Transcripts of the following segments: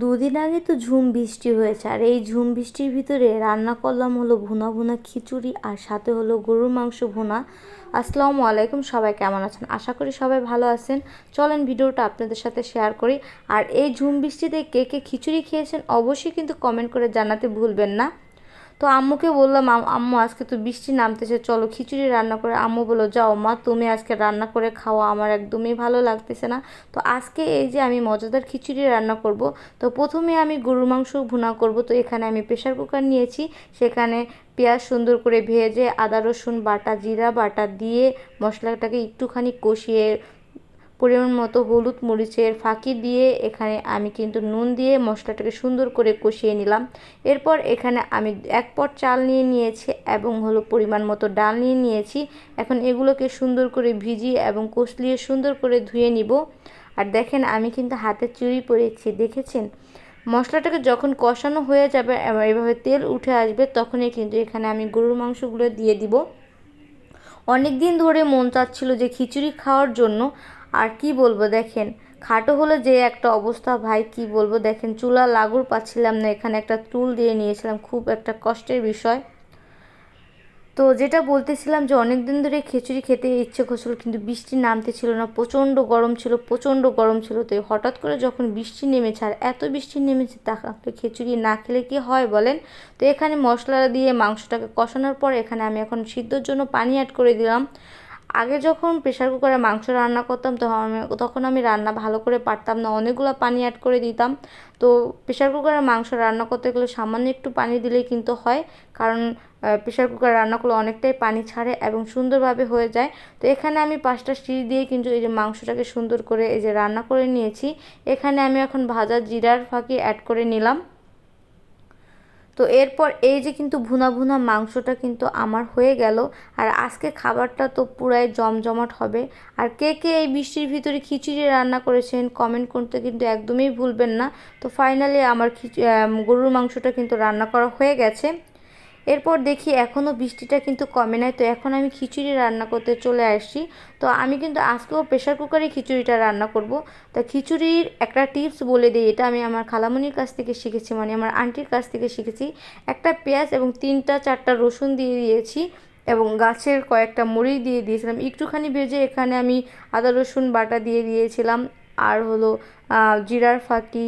দুদিন আগে তো ঝুম বৃষ্টি হয়েছে, আর এই ঝুম বৃষ্টির ভিতরে রান্না করলাম হলো ভুনা ভুনা খিচুড়ি আর সাথে হলো গরুর মাংস ভুনা। আসসালামু আলাইকুম, সবাই কেমন আছেন? আশা করি সবাই ভালো আছেন। চলেন ভিডিওটা আপনাদের সাথে শেয়ার করি। আর এই ঝুম বৃষ্টিতে কে কে খিচুড়ি খেয়েছেন অবশ্যই কিন্তু কমেন্ট করে জানাতে ভুলবেন না। তো আম্মুকে বললাম আম্মু, আজকে তো বৃষ্টি নামতেছে, চলো খিচুড়ি রান্না করে। আম্মু বলো যাও মা, তুমি আজকে রান্না করে খাওয়া আমার একদমই ভালো লাগতেছে না। তো আজকে এই যে আমি মজাদার খিচুড়ি রান্না করব, তো প্রথমে আমি গরুর মাংস ভুনা করব। তো এখানে আমি প্রেশার কুকার নিয়েছি, সেখানে পেঁয়াজ সুন্দর করে ভেজে আদা রসুন বাটা, জিরা বাটা দিয়ে মশলাটাকে একটুখানি কষিয়ে পরিমাণ মতো হলুদ মরিচের ফাঁকি দিয়ে এখানে আমি কিন্তু নুন দিয়ে মশলাটাকে সুন্দর করে কষিয়ে নিলাম। এরপর এখানে আমি এক পট চাল নিয়ে নিয়েছি এবং হলো পরিমাণ মতো ডাল নিয়ে নিয়েছি। এখন এগুলোকে সুন্দর করে ভিজিয়ে এবং কষলিয়ে সুন্দর করে ধুয়ে নিব। আর দেখেন আমি কিন্তু হাতে চুরি পরেছি দেখেছেন? মশলাটাকে যখন কষানো হয়ে যাবে এবং এভাবে তেল উঠে আসবে, তখনই কিন্তু এখানে আমি গরুর মাংসগুলো দিয়ে দিব। অনেক দিন ধরে মন চাচ্ছিল যে খিচুড়ি খাওয়ার জন্য আর কি বলব দেখেন, খাটো হলে যে একটা অবস্থা, ভাই কি বলব দেখেন, চুলা লাগুর পাচ্ছিলাম না, এখানে একটা তুল দিয়ে নিয়েছিলাম, খুব একটা কষ্টের বিষয়। তো যেটা বলতেছিলাম যে অনেক দিন ধরে খিচুড়ি খেতে ইচ্ছে করছিল, কিন্তু বৃষ্টি নামতে ছিল না, প্রচণ্ড গরম ছিল, প্রচণ্ড গরম ছিল, তো হঠাৎ করে যখন বৃষ্টি নেমেছে, আর এত বৃষ্টি নেমেছে তাহলে খিচুড়ি না খেলে কি হয় বলেন? তো এখানে মশলা দিয়ে মাংসটাকে কষানোর পর এখানে আমি এখন সিদ্ধর জন্য পানি অ্যাড করে দিলাম। আগে যখন প্রেশার কুকারে মাংস রান্না করতাম, তখন আমি তখন আমি রান্না ভালো করে পারতাম না। অনেকগুলো পানি অ্যাড করে দিতাম। তো প্রেশার কুকারে মাংস রান্না করতে গেলে সামান্য একটু পানি দিলেই কিন্তু হয়। কারণ প্রেশার কুকারে রান্না করলে অনেকটাই পানি ছাড়ে এবং সুন্দরভাবে হয়ে যায়। তো এখানে আমি পাঁচটা সিঁড়ি দিয়ে কিন্তু এই যে মাংসটাকে সুন্দর করে এই যে রান্না করে নিয়েছি। এখানে আমি এখন ভাজা জিরার ফাঁকি অ্যাড করে নিলাম। তো এরপর এই যে কিন্তু ভুনা ভুনা মাংসটা কিন্তু আমার হয়ে গেল, আর আজকে খাবারটা তো পুরাই জমজমাট হবে। আর কে কে এই বৃষ্টির ভিতরে খিচুড়ি রান্না করেছেন কমেন্ট করতে কিন্তু একদমই ভুলবেন না। তো ফাইনালি আমার গরুর মাংসটা কিন্তু রান্না করা হয়ে গেছে। এরপর দেখি এখনও বৃষ্টিটা কিন্তু কমে নাই। তো এখন আমি খিচুড়ি রান্না করতে চলে আসছি। তো আমি কিন্তু আজকেও প্রেশার কুকারে খিচুড়িটা রান্না করব। তো খিচুড়ির একটা টিপস বলে দিই, এটা আমি আমার খালামনির কাছ থেকে শিখেছি মানে আমার আন্টির কাছ থেকে শিখেছি। একটা পেঁয়াজ এবং তিনটা চারটা রসুন দিয়ে দিয়েছি এবং গাছের কয়েকটা মুড়ি দিয়ে দিয়েছিলাম। একটুখানি ভেজে এখানে আমি আদা রসুন বাটা দিয়ে দিয়েছিলাম। আর হলো জিরার ফাঁকি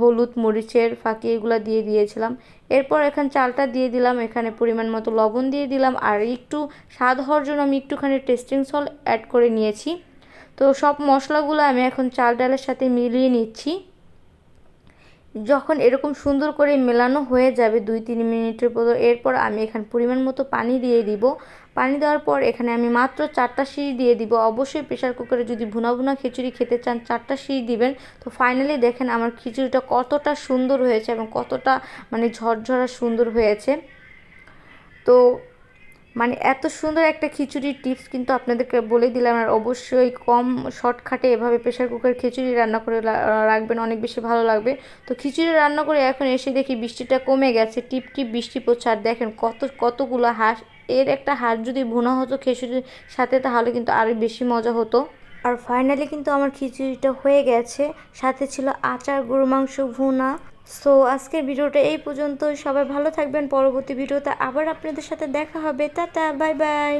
হলুদ, মরিচের ফাঁকি এগুলো দিয়ে দিয়েছিলাম। এরপর এখানে চালটা দিয়ে দিলাম, এখানে পরিমাণ মতো লবণ দিয়ে দিলাম, আর একটু স্বাদ হওয়ার জন্য আমি একটুখানি টেস্টিং সল্ট অ্যাড করে নিয়েছি। তো সব মশলাগুলো আমি এখন চাল ডালের সাথে মিলিয়ে নিচ্ছি। যখন এরকম সুন্দর করে মেলানো হয়ে যাবে দুই তিন মিনিটের পর এরপর আমি এখানে পরিমাণ মতো পানি দিয়ে দিব। পানি দেওয়ার পর এখানে আমি মাত্র চারটা সিঁড়ি দিয়ে দিব। অবশ্যই প্রেশার কুকারে যদি ভুনা ভুনা খিচুড়ি খেতে চান, চারটা সিঁড়ি দিবেন। তো ফাইনালি দেখেন আমার খিচুড়িটা কতটা সুন্দর হয়েছে এবং কতটা মানে ঝরঝরা সুন্দর হয়েছে। তো মানে এত সুন্দর একটা খিচুড়ির টিপস কিন্তু আপনাদেরকে বলে দিলাম আর অবশ্যই কম শর্টকাটে এভাবে প্রেশার কুকার খিচুড়ি রান্না করে রাখবেন, অনেক বেশি ভালো লাগবে। তো খিচুড়ি রান্না করে এখন এসে দেখি বৃষ্টিটা কমে গেছে টিপ টিপ বৃষ্টি পড়ছে। আর দেখেন কত, কতগুলো হাঁস এর একটা হাড় যদি ভুনা হতো খিচুড়ির সাথে, তাহলে কিন্তু আরও বেশি মজা হতো। আর ফাইনালি কিন্তু আমার খিচুড়িটা হয়ে গেছে। সাথে ছিল আচার গরু মাংস ভুনা। সো আজকের ভিডিওটা এই পর্যন্ত সবাই ভালো থাকবেন। পরবর্তী ভিডিওতে আবার আপনাদের সাথে দেখা হবে। Tata bye bye